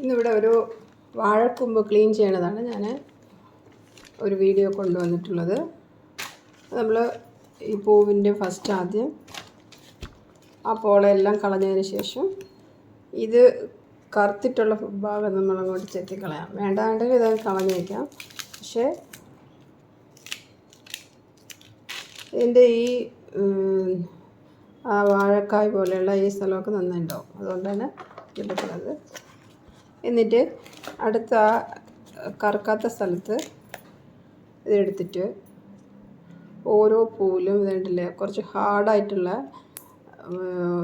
ഇന്നിവിടെ ഒരു വാഴക്കൊമ്പ് ക്ലീൻ ചെയ്യണതാണ്. ഞാൻ ഒരു വീഡിയോ കൊണ്ടുവന്നിട്ടുള്ളത്. നമ്മൾ ഈ പൂവിന്റെ ഫസ്റ്റ് ആദ്യം ആ പോളയെല്ലാം കളഞ്ഞതിന് ശേഷം ഇത് കറുത്തിട്ടുള്ള ഭാഗം നമ്മൾ അങ്ങോട്ട് ചെത്തിക്കളയാം. വേണ്ടാണ്ടെങ്കിൽ ഇത് കളഞ്ഞേക്കാം പക്ഷേ ഇതിന്റെ ഈ ആ വാഴക്കായ് പോലെയുള്ള ഈ സ്ഥലമൊക്കെ നന്നായിട്ടുണ്ടാവും അതുകൊണ്ടാണ് എടുക്കുന്നത് എന്നിട്ട് അടുത്ത കറുക്കാത്ത സ്ഥലത്ത് ഇതെടുത്തിട്ട് ഓരോ പൂവിലും ഇതുണ്ടല്ലേ കുറച്ച് ഹാർഡായിട്ടുള്ള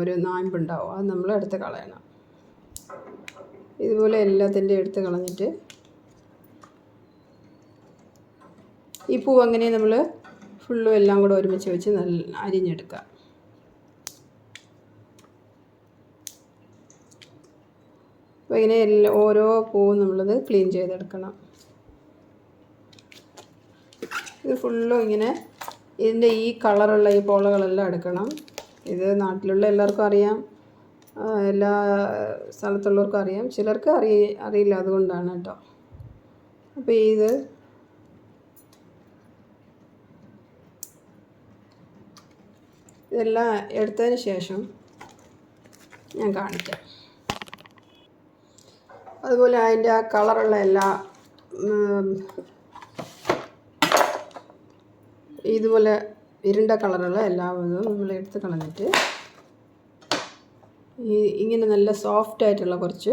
ഒരു നാമ്പുണ്ടാവും അത് നമ്മൾ എടുത്ത് കളയണം. ഇതുപോലെ എല്ലാത്തിന്റെ എടുത്ത് കളഞ്ഞിട്ട് ഈ പൂവ് അങ്ങനെ നമ്മൾ ഫുള്ളും എല്ലാം കൂടെ ഒരുമിച്ച് വെച്ച് നല്ല അരിഞ്ഞെടുക്കുക. അപ്പോൾ ഇങ്ങനെ എല്ലാ ഓരോ പൂവും നമ്മളത് ക്ലീൻ ചെയ്തെടുക്കണം. ഇത് ഫുള്ളും ഇങ്ങനെ ഇതിന്റെ ഈ കളറുള്ള ഈ പോളകളെല്ലാം എടുക്കണം. ഇത് നാട്ടിലുള്ള എല്ലാവർക്കും അറിയാം. എല്ലാ സ്ഥലത്തുള്ളവർക്കും അറിയാം. ചിലർക്ക് അറിയ അറിയില്ല അതുകൊണ്ടാണ് കേട്ടോ. അപ്പോൾ ഇത് ഇതെല്ലാം എടുത്തതിന് ശേഷം ഞാൻ കാണിക്കാം. അതുപോലെ അതിന്റെ ആ കളറുള്ള എല്ലാ ഇതുപോലെ ഇരുണ്ട കളറുള്ള എല്ലാ ഇതും നമ്മൾ എടുത്ത് കളഞ്ഞിട്ട് ഈ ഇങ്ങനെ നല്ല സോഫ്റ്റ് ആയിട്ടുള്ള കുറച്ച്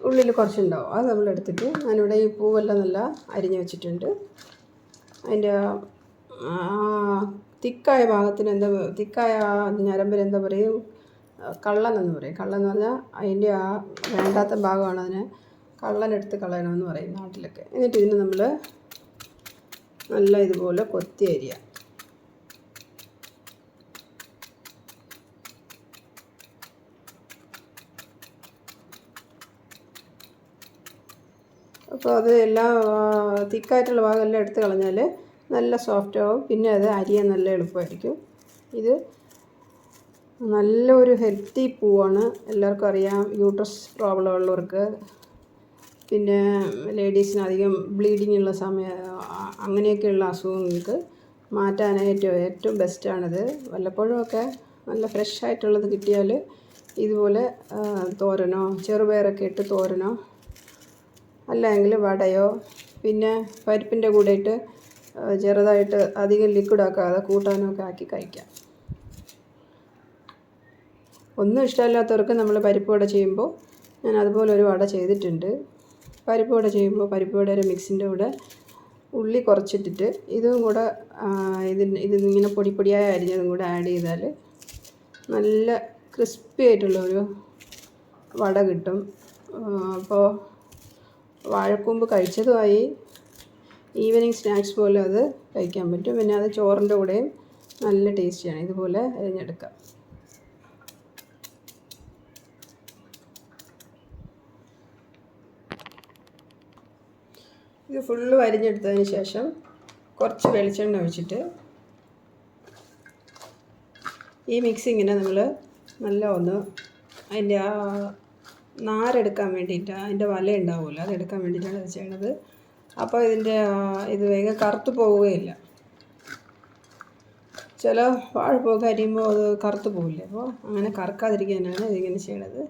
ഉള്ളിൽ കുറച്ചുണ്ടാവും. അത് നമ്മൾ എടുത്തിട്ട് ഞാനിവിടെ ഈ പൂവെല്ലാം നല്ല അരിഞ്ഞു വെച്ചിട്ടുണ്ട്. അതിന്റെ തിക്കായ ഭാഗത്തിന് എന്താ തിക്കായ ഞരമ്പിന് എന്താ പറയും? കള്ളൻ എന്ന് പറയും. കള്ളൻ എന്ന് പറഞ്ഞാൽ അതിന്റെ ആ വേണ്ടാത്ത ഭാഗമാണ് അതിനെ കള്ളനെടുത്ത് കളയണമെന്ന് പറയും നാട്ടിലൊക്കെ. എന്നിട്ട് ഇതിന് നമ്മൾ നല്ല ഇതുപോലെ കൊത്തി അരിയ. അപ്പോൾ അത് എല്ലാം തിക്കായിട്ടുള്ള ഭാഗമെല്ലാം എടുത്ത് കളഞ്ഞാൽ നല്ല സോഫ്റ്റ് ആവും. പിന്നെ അത് അരിയാൻ നല്ല എളുപ്പമായിരിക്കും. ഇത് നല്ലൊരു ഹെൽത്തി പൂവാണ്. എല്ലാവർക്കും അറിയാം യൂട്രസ് പ്രോബ്ലം ഉള്ളവർക്ക്. പിന്നെ ലേഡീസിന് അധികം ബ്ലീഡിങ് ഉള്ള സമയ അങ്ങനെയൊക്കെയുള്ള അസുഖങ്ങൾക്ക് മാറ്റാനായിട്ട് ഏറ്റവും ബെസ്റ്റാണിത്. വല്ലപ്പോഴുമൊക്കെ നല്ല ഫ്രഷ് ആയിട്ടുള്ളത് കിട്ടിയാൽ ഇതുപോലെ തോരനോ ചെറുപയറൊക്കെ ഇട്ട് തോരനോ അല്ലെങ്കിൽ വടയോ പിന്നെ പരിപ്പിന്റെ കൂടെ ഇട്ട് ചെറുതായിട്ട് അധികം ലിക്വിഡ് ആക്കാതെ കൂട്ടാനോ ഒക്കെ ആക്കി കഴിക്കാം. ഒന്നും ഇഷ്ടമില്ലാത്തവർക്ക് നമ്മൾ പരിപ്പ് വട ചെയ്യുമ്പോൾ ഞാൻ അതുപോലെ ഒരു വട ചെയ്തിട്ടുണ്ട്. പരിപ്പ് വട ചെയ്യുമ്പോൾ പരിപ്പ് വട ഒരു മിക്സിന്റെ കൂടെ ഉള്ളി കുറച്ചിട്ടിട്ട് ഇതും കൂടെ ഇതിന് ഇതിങ്ങനെ പൊടി പൊടിയായി അരിഞ്ഞതും കൂടെ ആഡ് ചെയ്താൽ നല്ല ക്രിസ്പി ആയിട്ടുള്ള ഒരു വട കിട്ടും. അപ്പോൾ വാഴക്കൂമ്പ് കഴിച്ചതുമായി ഈവനിങ് സ്നാക്സ് പോലെ അത് കഴിക്കാൻ പറ്റും. പിന്നെ അത് ചോറിന്റെ കൂടെയും നല്ല ടേസ്റ്റിയാണ്. ഇതുപോലെ അരിഞ്ഞെടുക്കാം. ഇത് ഫുള്ള് വരിഞ്ഞെടുത്തതിന് ശേഷം കുറച്ച് വെളിച്ചെണ്ണ ഒഴിച്ചിട്ട് ഈ മിക്സിങ്ങിനെ നമ്മൾ നല്ല ഒന്ന് അതിന്റെ ആ നാരെടുക്കാൻ വേണ്ടിയിട്ട് അതിന്റെ വല ഉണ്ടാവുമല്ലോ അതെടുക്കാൻ വേണ്ടിയിട്ടാണ് ഇത് ചെയ്യണത്. അപ്പോൾ ഇതിന്റെ ഇത് വേഗം കറുത്ത് പോവുകയില്ല. ചില വാഴപ്പൊക്കെ അരിയുമ്പോൾ അത് കറുത്ത് പോവില്ല? അപ്പോൾ അങ്ങനെ കറക്കാതിരിക്കാനാണ് ഇതിങ്ങനെ ചെയ്യണത്.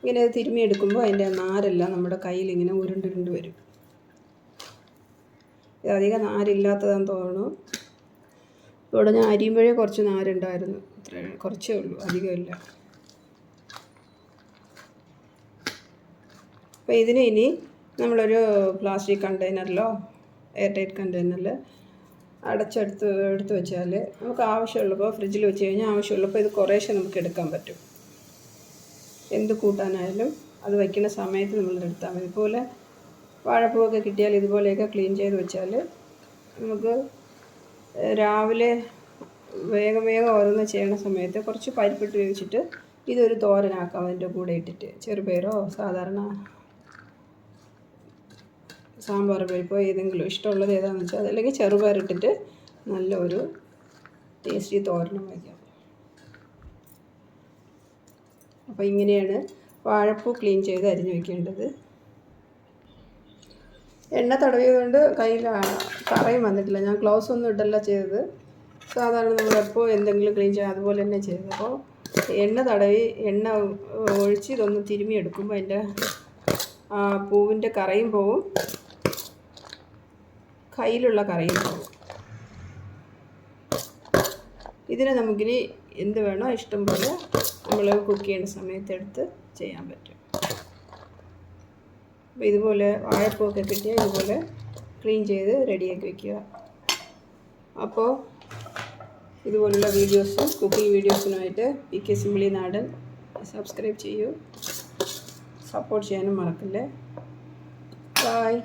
ഇങ്ങനെ തിരുമ്മിയെടുക്കുമ്പോൾ അതിന്റെ നാരെല്ലാം നമ്മുടെ കയ്യിൽ ഇങ്ങനെ ഉരുണ്ടുരുണ്ട് വരും. അധികം നാരില്ലാത്തതാന്ന് തോന്നുന്നു. ഇവിടെ ഞാൻ അരിയുമ്പോഴേ കുറച്ച് നാരുണ്ടായിരുന്നു. ഇത്ര കുറച്ചേ ഉള്ളൂ. അധികമില്ല അപ്പോൾ ഇതിന് ഇനി നമ്മളൊരു പ്ലാസ്റ്റിക് കണ്ടെയ്നറിലോ എയർ ടൈറ്റ് കണ്ടെയ്നറിൽ അടച്ചെടുത്ത് എടുത്ത് വെച്ചാൽ നമുക്ക് ആവശ്യമുള്ളപ്പോൾ ഫ്രിഡ്ജിൽ വെച്ച് കഴിഞ്ഞാൽ ആവശ്യമുള്ളപ്പോൾ ഇത് കുറേശ്ശെ നമുക്ക് എടുക്കാൻ പറ്റും. എന്ത് കൂട്ടാനായാലും അത് വയ്ക്കുന്ന സമയത്ത് നമ്മൾ എടുത്താൽ മതി. ഇതുപോലെ വാഴപ്പൂവൊക്കെ കിട്ടിയാൽ ഇതുപോലെയൊക്കെ ക്ലീൻ ചെയ്ത് വെച്ചാൽ നമുക്ക് രാവിലെ വേഗം വേഗം ഓരോന്ന് ചെയ്യണ സമയത്ത് കുറച്ച് പരിപ്പിട്ട് വെച്ചിട്ട് ഇതൊരു തോരനാക്കാം അതിന്റെ കൂടെ ഇട്ടിട്ട്. ചെറുപയറോ സാധാരണ സാമ്പാർ പരിപ്പോ ഏതെങ്കിലും ഇഷ്ടമുള്ളത് ഏതാണെന്ന് വെച്ചാൽ അതല്ലെങ്കിൽ ചെറുപയറിട്ടിട്ട് നല്ല ഒരു ടേസ്റ്റി തോരനും വയ്ക്കാം. അപ്പോൾ ഇങ്ങനെയാണ് വാഴപ്പൂ ക്ലീൻ ചെയ്ത് അരിഞ്ഞു വയ്ക്കേണ്ടത് എണ്ണ തടവിയതുകൊണ്ട് കയ്യിൽ കറയും വന്നിട്ടില്ല. ഞാൻ ഗ്ലൗസ് ഒന്നും ഇടല്ല ചെയ്തത്. സാധാരണ നമ്മൾ എപ്പോൾ എന്തെങ്കിലും ക്ലീൻ ചെയ്യാം അതുപോലെ തന്നെ ചെയ്തത്. അപ്പോൾ എണ്ണ തടവി എണ്ണ ഒഴിച്ച് ഇതൊന്ന് തിരുമ്മി എടുക്കുമ്പോൾ അതിന്റെ ആ പൂവിന്റെ കറയും പോവും. കയ്യിലുള്ള കറയും പോവും. ഇതിനെ നമുക്കിനി എന്ത് വേണോ ഇഷ്ടം പോലെ നമ്മൾ കുക്ക് ചെയ്യുന്ന സമയത്ത് എടുത്ത് ചെയ്യാൻ പറ്റും. അപ്പോൾ ഇതുപോലെ വാഴപ്പൂവൊക്കെ കിട്ടിയാൽ ഇതുപോലെ ക്ലീൻ ചെയ്ത് റെഡിയാക്കി വയ്ക്കുക അപ്പോൾ ഇതുപോലുള്ള വീഡിയോസ് കുക്കിംഗ് വീഡിയോസിനുമായിട്ട് പി കെ സിംബിളി നാടൻ സബ്സ്ക്രൈബ് ചെയ്യൂ. സപ്പോർട്ട് ചെയ്യാനും മറക്കല്ലേ. ബായ്